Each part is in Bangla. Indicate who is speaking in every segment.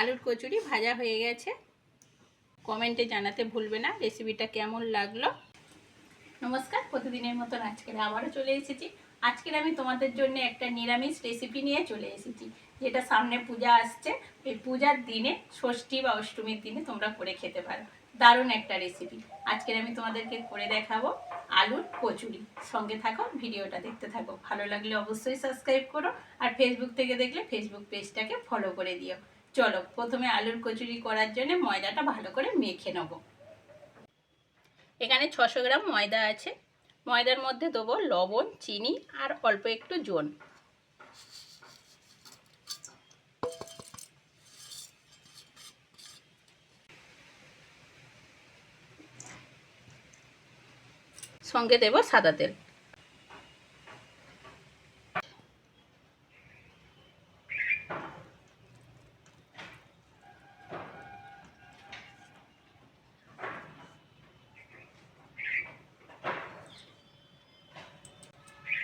Speaker 1: আলুর কচুরি ভাজা হয়ে গেছে। কমেন্টে জানাতে ভুলবে না রেসিপিটা কেমন লাগল? নমস্কার, প্রতিদিনের মতন আজকের আবারও চলে এসেছি। আজকের আমি তোমাদের জন্য একটা নিরামিষ রেসিপি নিয়ে চলে এসেছি, যেটা সামনে পূজা আসছে। এই পূজার দিনে ষষ্ঠী বা অষ্টমীর দিনে তোমরা করে খেতে পারো। দারুণ একটা রেসিপি আজকের আমি তোমাদেরকে করে দেখাবো আলুর কচুরি। সঙ্গে থাকো, ভিডিওটা দেখতে থাকো। ভালো লাগলে অবশ্যই সাবস্ক্রাইব করো, আর ফেসবুক থেকে দেখলে ফেসবুক পেজটাকে ফলো করে দিও। চলো, প্রথমে আলুর কচুরি করার জন্য ময়দাটা ভালো করে মেখে নেব। এখানে ছশো গ্রাম ময়দা আছে। ময়দার মধ্যে দেবো লবণ, চিনি আর অল্প একটু জোন সঙ্গে দেব সাদা তেল।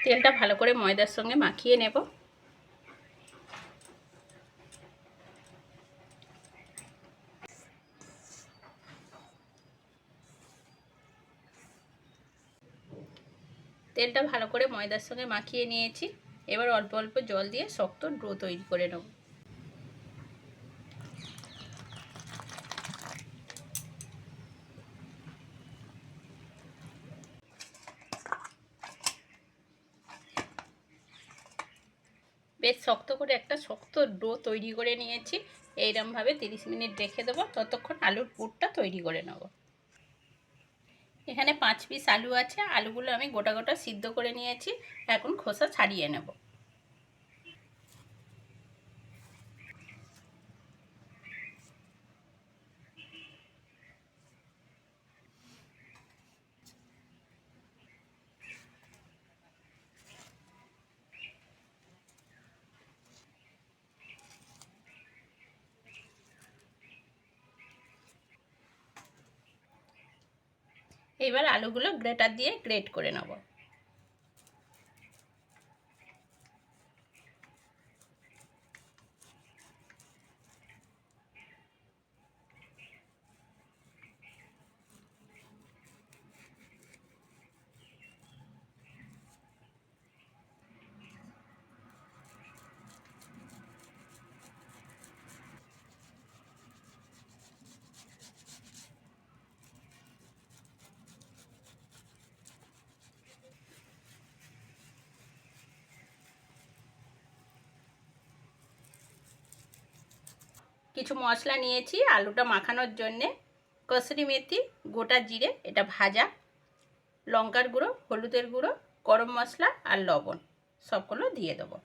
Speaker 1: তেলটা ভালো করে ময়দার সঙ্গে মাখিয়ে নেব। তেলটা ভালো করে ময়দার সঙ্গে মাখিয়ে নিয়েছি। এবার অল্প অল্প জল দিয়ে শক্ত ডো তৈরি করে নেব। বেশ শক্ত করে একটা শক্ত ডো তৈরি করে নিয়েছি। এইরমভাবে তিরিশ মিনিট রেখে দেবো। ততক্ষণ আলুর পুরটা তৈরি করে নেব। এখানে পাঁচ পিস আলু আছে। আলুগুলো আমি গোটা গোটা সিদ্ধ করে নিয়েছি। এখন খোসা ছাড়িয়ে নেব। এবার আলুগুলো গ্রেটার দিয়ে গ্রেট করে নেব। কিছু মশলা নিয়েছি আলুটা মাখানোর জন্যে, কসরি মেথি, গোটা জিরে, এটা ভাজা, লঙ্কার গুঁড়ো, হলুদের গুঁড়ো, গরম মশলা আর লবণ, সবগুলো দিয়ে দেবো।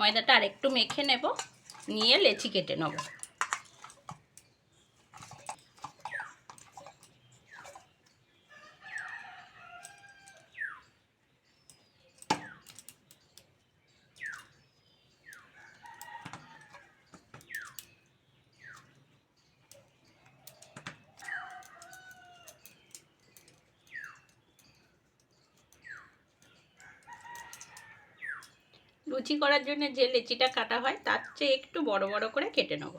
Speaker 1: ময়দাটা আরেকটু মেখে নেব নিয়ে লেচি কেটে নেব। লুচি করার জন্য যে লেচিটা কাটা হয়, তার চেয়ে একটু বড় বড় করে কেটে নেব।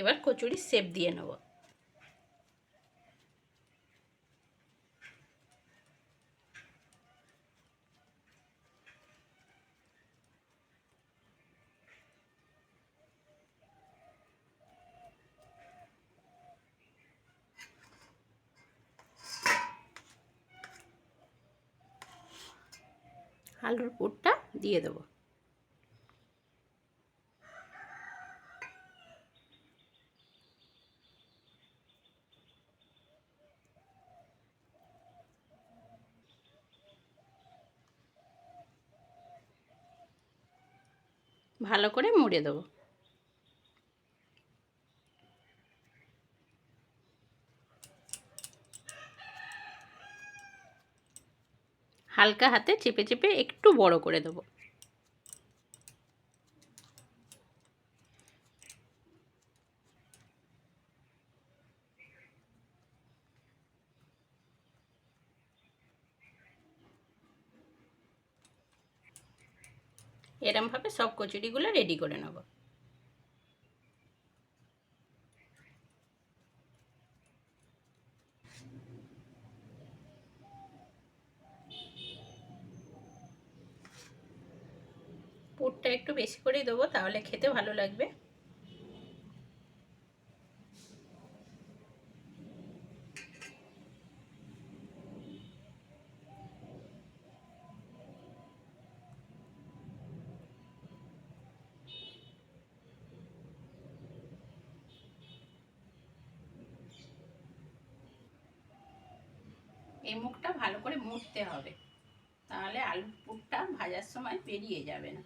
Speaker 1: এবার কচুরি সেপ দিয়ে নেব। আলুর পুরটা দিয়ে দেবো। ভালো করে মুড়ে দেবো। হালকা হাতে চেপে চেপে একটু বড় করে দেবো। এরমভাবে সব কচুরিগুলো রেডি করে নেব। পুরটা একটু বেশি করেই দেবো, তাহলে খেতে ভালো লাগবে। এই মুখটা ভালো করে মুড়তে হবে। তাহলে আলুর পুরটা ভাজার সময় বেরিয়ে যাবে না।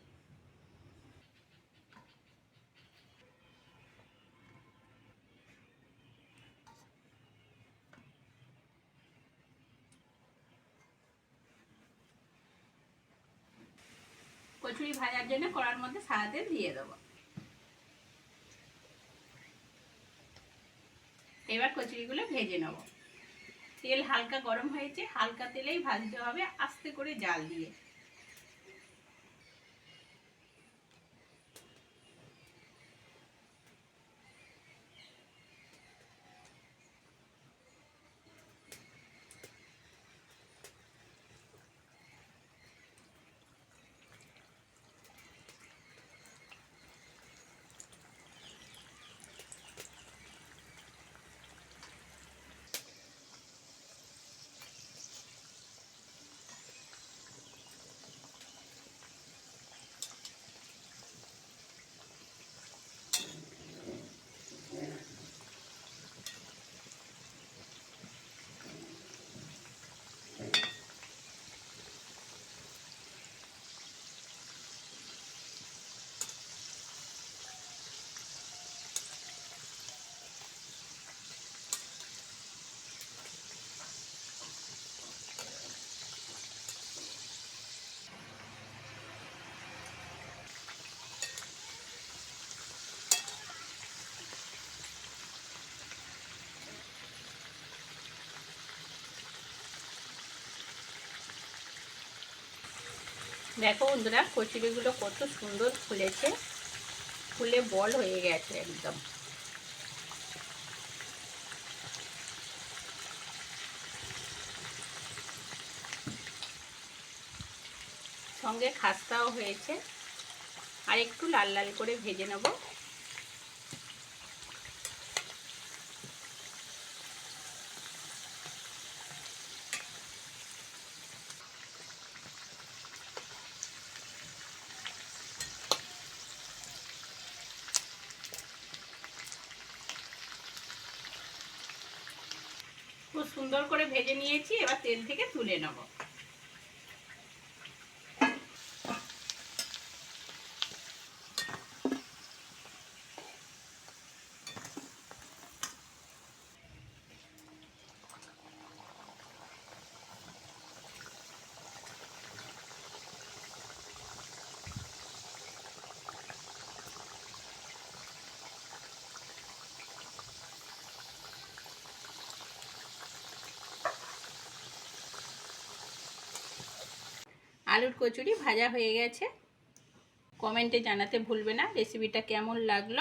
Speaker 1: কচুরি ভাজার জন্য কড়ার মধ্যে সাদা দিয়ে দেবো। এবার কচুরিগুলো ভেজে নেব। তেল হালকা গরম হয়েছে হালকা তেলেই ভাজতে হবে আস্তে করে জাল দিয়ে। দেখো বন্ধুরা, কচুরিগুলো কত সুন্দর ফুলেছে। ফুলে বল হয়ে গেছে একদম। সঙ্গে খাস্তাও হয়েছে। আর একটু লাল লাল করে ভেজে নেব। সুন্দর করে ভেজে নিয়েছি এবার তেল থেকে তুলে নেব। আলুর কচুরি ভাজা হয়ে গেছে। কমেন্টে জানাতে ভুলবে না রেসিপিটা কেমন লাগল?